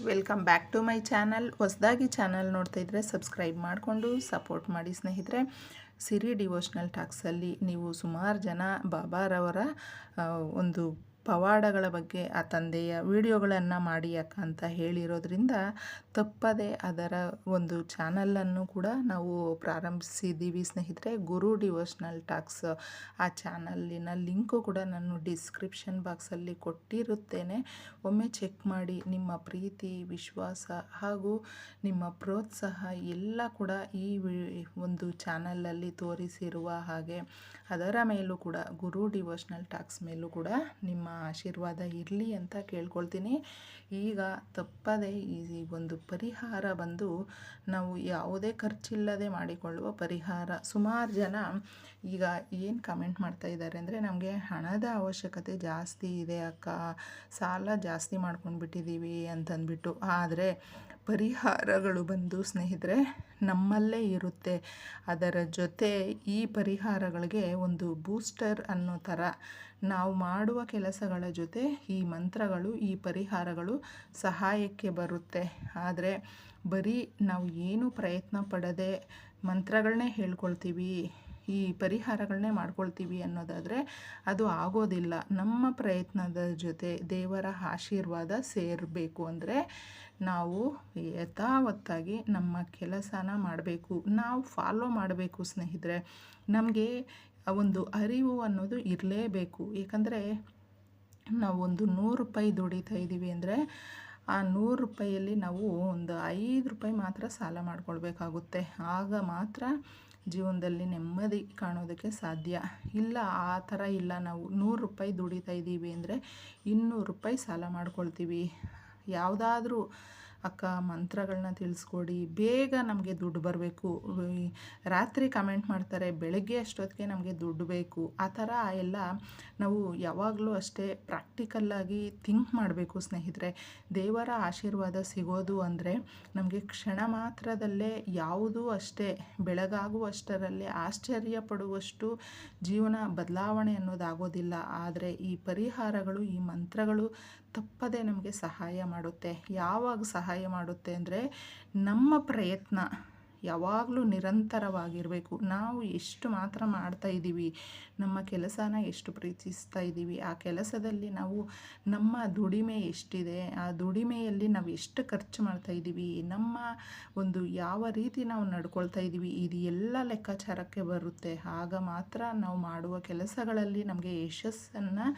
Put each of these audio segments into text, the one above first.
Welcome back to my channel ಹೊಸದಾಗಿ channel ನೋಡ್ತಾ ಇದ್ದರೆ ಸಬ್ಸ್ಕ್ರೈಬ್ ಮಾಡಿಕೊಂಡು ಸಪೋರ್ಟ್ ಮಾಡಿ ಸ್ನೇಹಿತರೆ. ಸಿರಿ ಡಿವೋಷ್ನಲ್ ಟಾಕ್ಸಲ್ಲಿ ನೀವು ಸುಮಾರು ಜನ ಬಾಬಾರವರ ಒಂದು ಪವಾಡಗಳ ಬಗ್ಗೆ, ಆ ತಂದೆಯ ವಿಡಿಯೋಗಳನ್ನು ಮಾಡಿ ಅಕ್ಕ ಅಂತ ಹೇಳಿರೋದ್ರಿಂದ ತಪ್ಪದೆ ಅದರ ಒಂದು ಚಾನಲನ್ನು ಕೂಡ ನಾವು ಪ್ರಾರಂಭಿಸಿದ್ದೀವಿ. ಸ್ನೇಹಿತರೆ, ಗುರು ಡಿವೋಷ್ನಲ್ ಟಾಕ್ಸ್ ಆ ಚಾನಲ್ಲಿನ ಲಿಂಕು ಕೂಡ ನಾನು ಡಿಸ್ಕ್ರಿಪ್ಷನ್ ಬಾಕ್ಸಲ್ಲಿ ಕೊಟ್ಟಿರುತ್ತೇನೆ. ಒಮ್ಮೆ ಚೆಕ್ ಮಾಡಿ ನಿಮ್ಮ ಪ್ರೀತಿ, ವಿಶ್ವಾಸ ಹಾಗೂ ನಿಮ್ಮ ಪ್ರೋತ್ಸಾಹ ಎಲ್ಲ ಕೂಡ ಈ ಒಂದು ಚಾನಲಲ್ಲಿ ತೋರಿಸಿರುವ ಹಾಗೆ ಅದರ ಮೇಲೂ ಕೂಡ, ಗುರು ಡಿವೋಷ್ನಲ್ ಟಾಕ್ಸ್ ಮೇಲೂ ಕೂಡ ನಿಮ್ಮ ಆಶೀರ್ವಾದ ಇರಲಿ ಅಂತ ಕೇಳ್ಕೊಳ್ತೀನಿ. ಈಗ ತಪ್ಪದೆ ಈ ಒಂದು ಪರಿಹಾರ ಬಂದು ನಾವು ಯಾವುದೇ ಖರ್ಚಿಲ್ಲದೆ ಮಾಡಿಕೊಳ್ಳುವ ಪರಿಹಾರ. ಸುಮಾರು ಜನ ಈಗ ಏನು ಕಮೆಂಟ್ ಮಾಡ್ತಾ ಇದ್ದಾರೆ ಅಂದರೆ, ನಮಗೆ ಹಣದ ಅವಶ್ಯಕತೆ ಜಾಸ್ತಿ ಇದೆ ಅಕ್ಕ, ಸಾಲ ಜಾಸ್ತಿ ಮಾಡ್ಕೊಂಡು ಬಿಟ್ಟಿದ್ದೀವಿ ಅಂತಂದ್ಬಿಟ್ಟು. ಆದರೆ ಪರಿಹಾರಗಳು ಬಂದು ಸ್ನೇಹಿತರೆ, ನಮ್ಮಲ್ಲೇ ಇರುತ್ತೆ. ಅದರ ಜೊತೆ ಈ ಪರಿಹಾರಗಳಿಗೆ ಒಂದು ಬೂಸ್ಟರ್ ಅನ್ನೋ ಥರ. ನಾವು ಮಾಡುವ ಕೆಲಸಗಳ ಜೊತೆ ಈ ಮಂತ್ರಗಳು, ಈ ಪರಿಹಾರಗಳು ಸಹಾಯಕ್ಕೆ ಬರುತ್ತೆ. ಆದರೆ ಬರೀ ನಾವು ಏನು ಪ್ರಯತ್ನ ಪಡದೆ ಮಂತ್ರಗಳನ್ನೇ ಹೇಳ್ಕೊಳ್ತೀವಿ. ಈ ಪರಿಹಾರಗಳನ್ನೇ ಮಾಡ್ಕೊಳ್ತೀವಿ ಅನ್ನೋದಾದರೆ ಅದು ಆಗೋದಿಲ್ಲ. ನಮ್ಮ ಪ್ರಯತ್ನದ ಜೊತೆ ದೇವರ ಆಶೀರ್ವಾದ ಸೇರಬೇಕು ಅಂದರೆ ನಾವು ಯಥಾವತ್ತಾಗಿ ನಮ್ಮ ಕೆಲಸನ ಮಾಡಬೇಕು. ನಾವು ಫಾಲೋ ಮಾಡಬೇಕು ಸ್ನೇಹಿತರೆ. ನಮಗೆ ಒಂದು ಅರಿವು ಅನ್ನೋದು ಇರಲೇಬೇಕು. ಏಕೆಂದರೆ ನಾವು ಒಂದು ನೂರು ರೂಪಾಯಿ ದುಡಿತಾ ಇದ್ದೀವಿ ಅಂದರೆ ಆ ನೂರು ರೂಪಾಯಿಯಲ್ಲಿ ನಾವು ಒಂದು ಐದು ರೂಪಾಯಿ ಮಾತ್ರ ಸಾಲ ಮಾಡ್ಕೊಳ್ಬೇಕಾಗುತ್ತೆ. ಆಗ ಮಾತ್ರ ಜೀವನದಲ್ಲಿ ನೆಮ್ಮದಿ ಕಾಣೋದಕ್ಕೆ ಸಾಧ್ಯ. ಇಲ್ಲ, ಆ ಥರ ಇಲ್ಲ. ನಾವು ನೂರು ರೂಪಾಯಿ ದುಡಿತಾ ಇದ್ದೀವಿ ಅಂದರೆ ಇನ್ನೂರು ರೂಪಾಯಿ ಸಾಲ ಮಾಡ್ಕೊಳ್ತೀವಿ. ಯಾವುದಾದ್ರೂ ಅಕ್ಕ ಮಂತ್ರಗಳನ್ನ ತಿಳಿಸ್ಕೊಡಿ, ಬೇಗ ನಮಗೆ ದುಡ್ಡು ಬರಬೇಕು. ರಾತ್ರಿ ಕಮೆಂಟ್ ಮಾಡ್ತಾರೆ, ಬೆಳಗ್ಗೆ ಅಷ್ಟೊತ್ತಿಗೆ ನಮಗೆ ದುಡ್ಡು ಬೇಕು. ಆ ಥರ ಎಲ್ಲ ನಾವು ಯಾವಾಗಲೂ ಅಷ್ಟೇ ಪ್ರಾಕ್ಟಿಕಲ್ಲಾಗಿ ಥಿಂಕ್ ಮಾಡಬೇಕು ಸ್ನೇಹಿತರೆ. ದೇವರ ಆಶೀರ್ವಾದ ಸಿಗೋದು ಅಂದರೆ ನಮಗೆ ಕ್ಷಣ ಮಾತ್ರದಲ್ಲೇ ಯಾವುದೂ ಅಷ್ಟೇ, ಬೆಳಗಾಗುವಷ್ಟರಲ್ಲೇ ಆಶ್ಚರ್ಯ ಪಡುವಷ್ಟು ಜೀವನ ಬದಲಾವಣೆ ಅನ್ನೋದಾಗೋದಿಲ್ಲ. ಆದರೆ ಈ ಪರಿಹಾರಗಳು, ಈ ಮಂತ್ರಗಳು ತಪ್ಪದೆ ನಮಗೆ ಸಹಾಯ ಮಾಡುತ್ತೆ. ಯಾವಾಗ ಸಹಾಯ ಮಾಡುತ್ತೆ ಅಂದರೆ ನಮ್ಮ ಪ್ರಯತ್ನ ಯಾವಾಗಲೂ ನಿರಂತರವಾಗಿರಬೇಕು. ನಾವು ಎಷ್ಟು ಮಾತ್ರ ಮಾಡ್ತಾ ಇದ್ದೀವಿ, ನಮ್ಮ ಕೆಲಸನ ಎಷ್ಟು ಪ್ರೀತಿಸ್ತಾ ಇದ್ದೀವಿ, ಆ ಕೆಲಸದಲ್ಲಿ ನಾವು ನಮ್ಮ ದುಡಿಮೆ ಎಷ್ಟಿದೆ, ಆ ದುಡಿಮೆಯಲ್ಲಿ ನಾವು ಎಷ್ಟು ಖರ್ಚು ಮಾಡ್ತಾ ಇದ್ದೀವಿ, ನಮ್ಮ ಒಂದು ಯಾವ ರೀತಿ ನಾವು ನಡ್ಕೊಳ್ತಾ ಇದ್ದೀವಿ, ಇದು ಎಲ್ಲ ಲೆಕ್ಕಾಚಾರಕ್ಕೆ ಬರುತ್ತೆ. ಆಗ ಮಾತ್ರ ನಾವು ಮಾಡುವ ಕೆಲಸಗಳಲ್ಲಿ ನಮಗೆ ಯಶಸ್ಸನ್ನು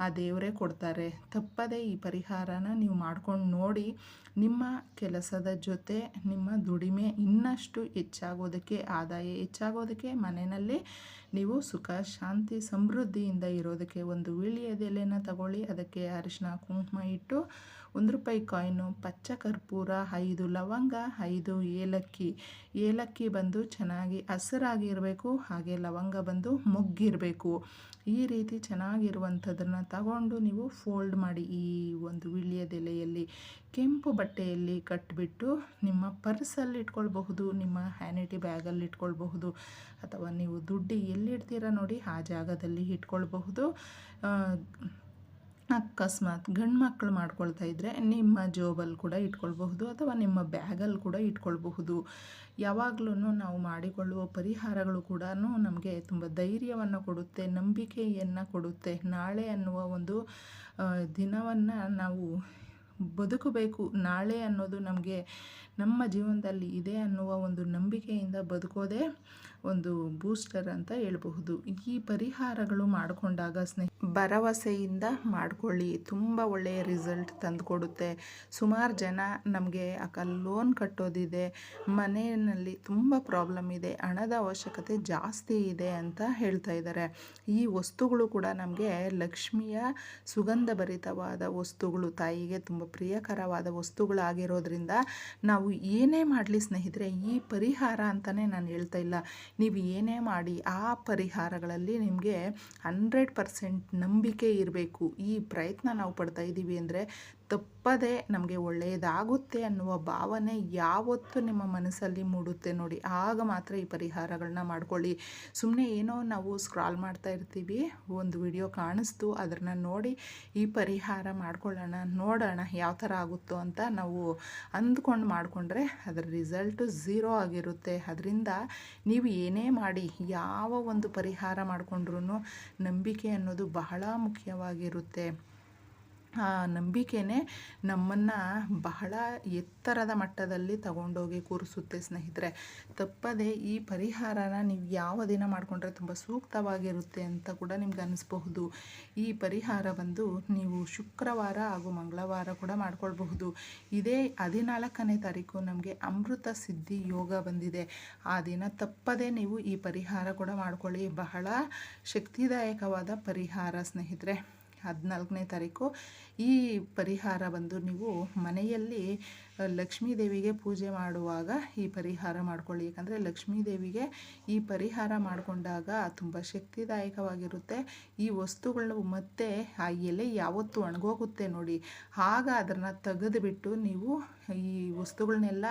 ಆ ದೇವರೇ ಕೊಡ್ತಾರೆ. ತಪ್ಪದೇ ಈ ಪರಿಹಾರನ ನೀವು ಮಾಡ್ಕೊಂಡು ನೋಡಿ ನಿಮ್ಮ ಕೆಲಸದ ಜೊತೆ ನಿಮ್ಮ ದುಡಿಮೆ ಇನ್ನಷ್ಟು ಹೆಚ್ಚಾಗೋದಕ್ಕೆ, ಆದಾಯ ಹೆಚ್ಚಾಗೋದಕ್ಕೆ, ಮನೆಯಲ್ಲಿ ನೀವು ಸುಖ, ಶಾಂತಿ, ಸಮೃದ್ಧಿಯಿಂದ ಇರೋದಕ್ಕೆ ಒಂದು ವೀಳ್ಯದೆಲೆನ ತಗೊಳ್ಳಿ. ಅದಕ್ಕೆ ಅರಿಶಿನ ಕುಂಕುಮ ಇಟ್ಟು ಒಂದು ರೂಪಾಯಿ ಕಾಯಿನು ಪಚ್ಚ ಕರ್ಪೂರ, ಐದು ಲವಂಗ, ಐದು ಏಲಕ್ಕಿ. ಏಲಕ್ಕಿ ಬಂದು ಚೆನ್ನಾಗಿ ಹಸಿರಾಗಿರಬೇಕು ಹಾಗೆ ಲವಂಗ ಬಂದು ಮೊಗ್ಗಿರಬೇಕು. ಈ ರೀತಿ ಚೆನ್ನಾಗಿರುವಂಥದ್ದನ್ನು ತಗೊಂಡು ನೀವು ಫೋಲ್ಡ್ ಮಾಡಿ ಈ ಒಂದು ವೀಳ್ಯದೆಲೆಯಲ್ಲಿ ಕೆಂಪು ಬಟ್ಟೆಯಲ್ಲಿ ಕಟ್ಟಿಬಿಟ್ಟು ನಿಮ್ಮ ಪರ್ಸಲ್ಲಿ ಇಟ್ಕೊಳ್ಬಹುದು, ನಿಮ್ಮ ಹ್ಯಾನಿಟಿ ಬ್ಯಾಗಲ್ಲಿ ಇಟ್ಕೊಳ್ಬಹುದು, ಅಥವಾ ನೀವು ದುಡ್ಡು ಎಲ್ಲಿಡ್ತೀರ ನೋಡಿ ಆ ಜಾಗದಲ್ಲಿ ಇಟ್ಕೊಳ್ಬಹುದು. ಅಕಸ್ಮಾತ್ ಗಂಡು ಮಕ್ಕಳು ಮಾಡ್ಕೊಳ್ತಾ ಇದ್ದರೆ ನಿಮ್ಮ ಜೋಬಲ್ಲಿ ಕೂಡ ಇಟ್ಕೊಳ್ಬಹುದು ಅಥವಾ ನಿಮ್ಮ ಬ್ಯಾಗಲ್ಲಿ ಕೂಡ ಇಟ್ಕೊಳ್ಬಹುದು. ಯಾವಾಗಲೂ ನಾವು ಮಾಡಿಕೊಳ್ಳುವ ಪರಿಹಾರಗಳು ಕೂಡ ನಮಗೆ ತುಂಬ ಧೈರ್ಯವನ್ನು ಕೊಡುತ್ತೆ, ನಂಬಿಕೆಯನ್ನು ಕೊಡುತ್ತೆ. ನಾಳೆ ಅನ್ನುವ ಒಂದು ದಿನವನ್ನು ನಾವು ಬದುಕಬೇಕು. ನಾಳೆ ಅನ್ನೋದು ನಮಗೆ ನಮ್ಮ ಜೀವನದಲ್ಲಿ ಇದೆ ಅನ್ನುವ ಒಂದು ನಂಬಿಕೆಯಿಂದ ಬದುಕೋದೇ ಒಂದು ಬೂಸ್ಟರ್ ಅಂತ ಹೇಳಬಹುದು. ಈ ಪರಿಹಾರಗಳು ಮಾಡಿಕೊಂಡಾಗ ಸ್ನೇಹ ಭರವಸೆಯಿಂದ ಮಾಡಿಕೊಳ್ಳಿ. ತುಂಬ ಒಳ್ಳೆಯ ರಿಸಲ್ಟ್ ತಂದುಕೊಡುತ್ತೆ. ಸುಮಾರು ಜನ ನಮಗೆ ಅಕ್ಕ ಲೋನ್ ಕಟ್ಟೋದಿದೆ. ಮನೆಯಲ್ಲಿ ತುಂಬ ಪ್ರಾಬ್ಲಮ್ ಇದೆ. ಹಣದ ಅವಶ್ಯಕತೆ ಜಾಸ್ತಿ ಇದೆ ಅಂತ ಹೇಳ್ತಾ ಇದ್ದಾರೆ. ಈ ವಸ್ತುಗಳು ಕೂಡ ನಮಗೆ ಲಕ್ಷ್ಮಿಯ ಸುಗಂಧ ಭರಿತವಾದ ವಸ್ತುಗಳು, ತಾಯಿಗೆ ತುಂಬ ಪ್ರಿಯಕರವಾದ ವಸ್ತುಗಳಾಗಿರೋದ್ರಿಂದ ನಾವು ಏನೇ ಮಾಡಲಿ ಸ್ನೇಹಿತರೆ, ಈ ಪರಿಹಾರ ಅಂತಲೇ ನಾನು ಹೇಳ್ತಾ ಇಲ್ಲ. ನೀವು ಏನೇ ಮಾಡಿ ಆ ಪರಿಹಾರಗಳಲ್ಲಿ ನಿಮಗೆ ಹಂಡ್ರೆಡ್ ಪರ್ಸೆಂಟ್ ನಂಬಿಕೆ ಇರಬೇಕು. ಈ ಪ್ರಯತ್ನ ನಾವು ಪಡ್ತಾ ಇದ್ದೀವಿ ಅಂದರೆ ತಪ್ಪದೆ ನಮಗೆ ಒಳ್ಳೆಯದಾಗುತ್ತೆ ಅನ್ನುವ ಭಾವನೆ ಯಾವತ್ತೂ ನಿಮ್ಮ ಮನಸ್ಸಲ್ಲಿ ಮೂಡುತ್ತೆ ನೋಡಿ. ಆಗ ಮಾತ್ರ ಈ ಪರಿಹಾರಗಳನ್ನ ಮಾಡ್ಕೊಳ್ಳಿ. ಸುಮ್ಮನೆ ಏನೋ ನಾವು ಸ್ಕ್ರಾಲ್ ಮಾಡ್ತಾ ಇರ್ತೀವಿ, ಒಂದು ವಿಡಿಯೋ ಕಾಣಿಸ್ತು ಅದನ್ನು ನೋಡಿ ಈ ಪರಿಹಾರ ಮಾಡ್ಕೊಳ್ಳೋಣ, ನೋಡೋಣ ಯಾವ ಥರ ಆಗುತ್ತೋ ಅಂತ ನಾವು ಅಂದ್ಕೊಂಡು ಮಾಡಿಕೊಂಡ್ರೆ ಅದರ ರಿಸಲ್ಟು ಝೀರೋ ಆಗಿರುತ್ತೆ. ಅದರಿಂದ ನೀವು ಏನೇ ಮಾಡಿ, ಯಾವ ಒಂದು ಪರಿಹಾರ ಮಾಡಿಕೊಂಡ್ರೂ ನಂಬಿಕೆ ಅನ್ನೋದು ಬಹಳ ಮುಖ್ಯವಾಗಿರುತ್ತೆ. ಆ ನಂಬಿಕೆನೇ ನಮ್ಮನ್ನು ಬಹಳ ಎತ್ತರದ ಮಟ್ಟದಲ್ಲಿ ತಗೊಂಡೋಗಿ ಕೂರಿಸುತ್ತೆ ಸ್ನೇಹಿತರೆ. ತಪ್ಪದೆ ಈ ಪರಿಹಾರನ ನೀವು ಯಾವ ದಿನ ಮಾಡಿಕೊಂಡ್ರೆ ತುಂಬ ಸೂಕ್ತವಾಗಿರುತ್ತೆ ಅಂತ ಕೂಡ ನಿಮ್ಗೆ ಅನಿಸ್ಬಹುದು. ಈ ಪರಿಹಾರ ಬಂದು ನೀವು ಶುಕ್ರವಾರ ಹಾಗೂ ಮಂಗಳವಾರ ಕೂಡ ಮಾಡ್ಕೊಳ್ಬಹುದು. ಇದೇ ಹದಿನಾಲ್ಕನೇ ತಾರೀಕು ನಮಗೆ ಅಮೃತ ಸಿದ್ಧಿ ಯೋಗ ಬಂದಿದೆ. ಆ ದಿನ ತಪ್ಪದೆ ನೀವು ಈ ಪರಿಹಾರ ಕೂಡ ಮಾಡ್ಕೊಳ್ಳಿ. ಬಹಳ ಶಕ್ತಿದಾಯಕವಾದ ಪರಿಹಾರ ಸ್ನೇಹಿತರೆ. ಹದಿನಾಲ್ಕನೇ ತಾರೀಕು ಈ ಪರಿಹಾರ ಬಂದು ನೀವು ಮನೆಯಲ್ಲಿ ಲಕ್ಷ್ಮೀ ದೇವಿಗೆ ಪೂಜೆ ಮಾಡುವಾಗ ಈ ಪರಿಹಾರ ಮಾಡ್ಕೊಳ್ಳಿ. ಯಾಕಂದರೆ ಲಕ್ಷ್ಮೀ ದೇವಿಗೆ ಈ ಪರಿಹಾರ ಮಾಡಿಕೊಂಡಾಗ ತುಂಬ ಶಕ್ತಿದಾಯಕವಾಗಿರುತ್ತೆ. ಈ ವಸ್ತುಗಳು ಮತ್ತೆ ಆ ಎಲೆ ಯಾವತ್ತು ಒಣಗೋಗುತ್ತೆ ನೋಡಿ. ಆಗ ಅದನ್ನು ತೆಗೆದುಬಿಟ್ಟು ನೀವು ಈ ವಸ್ತುಗಳನ್ನೆಲ್ಲ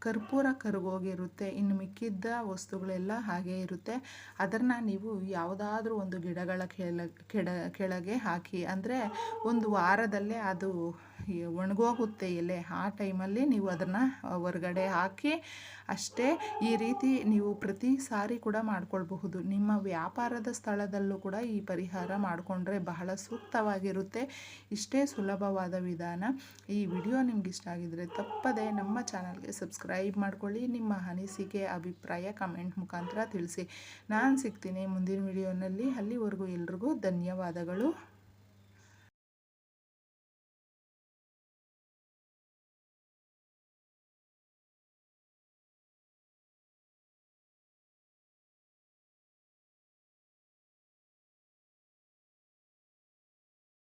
ಕರ್ಪೂರ ಕರಗೋಗಿರುತ್ತೆ. ಇನ್ನು ಮಿಕ್ಕಿದ್ದ ವಸ್ತುಗಳೆಲ್ಲ ಹಾಗೇ ಇರುತ್ತೆ. ಅದನ್ನು ನೀವು ಯಾವುದಾದ್ರೂ ಒಂದು ಗಿಡಗಳ ಕೆಳ, ಕೆಡ, ಕೆಳಗೆ ಹಾಕಿ, ಅಂದರೆ ಒಂದು ವಾರದಲ್ಲೇ ಅದು ಒಣಗೋಗುತ್ತೆ ಎಲೆ. ಆ ಟೈಮಲ್ಲಿ ನೀವು ಅದನ್ನು ಹೊರಗಡೆ ಹಾಕಿ ಅಷ್ಟೇ ಈ ರೀತಿ ನೀವು ಪ್ರತಿ ಸಾರಿ ಕೂಡ ಮಾಡಿಕೊಳ್ಬಹುದು. ನಿಮ್ಮ ವ್ಯಾಪಾರದ ಸ್ಥಳದಲ್ಲೂ ಕೂಡ ಈ ಪರಿಹಾರ ಮಾಡಿಕೊಂಡ್ರೆ ಬಹಳ ಸೂಕ್ತವಾಗಿರುತ್ತೆ. ಇಷ್ಟೇ ಸುಲಭವಾದ ವಿಧಾನ. ಈ ವಿಡಿಯೋ ನಿಮ್ಗೆ ಇಷ್ಟ ಆಗಿದರೆ ತಪ್ಪದೆ ನಮ್ಮ ಚಾನಲ್ಗೆ ಸಬ್ಸ್ಕ್ರೈಬ್ ಮಾಡ್ಕೊಳ್ಳಿ. ನಿಮ್ಮ ಅನಿಸಿಕೆ, ಅಭಿಪ್ರಾಯ ಕಮೆಂಟ್ ಮುಖಾಂತರ ತಿಳಿಸಿ. ನಾನು ಸಿಗ್ತೀನಿ ಮುಂದಿನ ವಿಡಿಯೋನಲ್ಲಿ. ಅಲ್ಲಿವರೆಗೂ ಎಲ್ರಿಗೂ ಧನ್ಯವಾದಗಳು.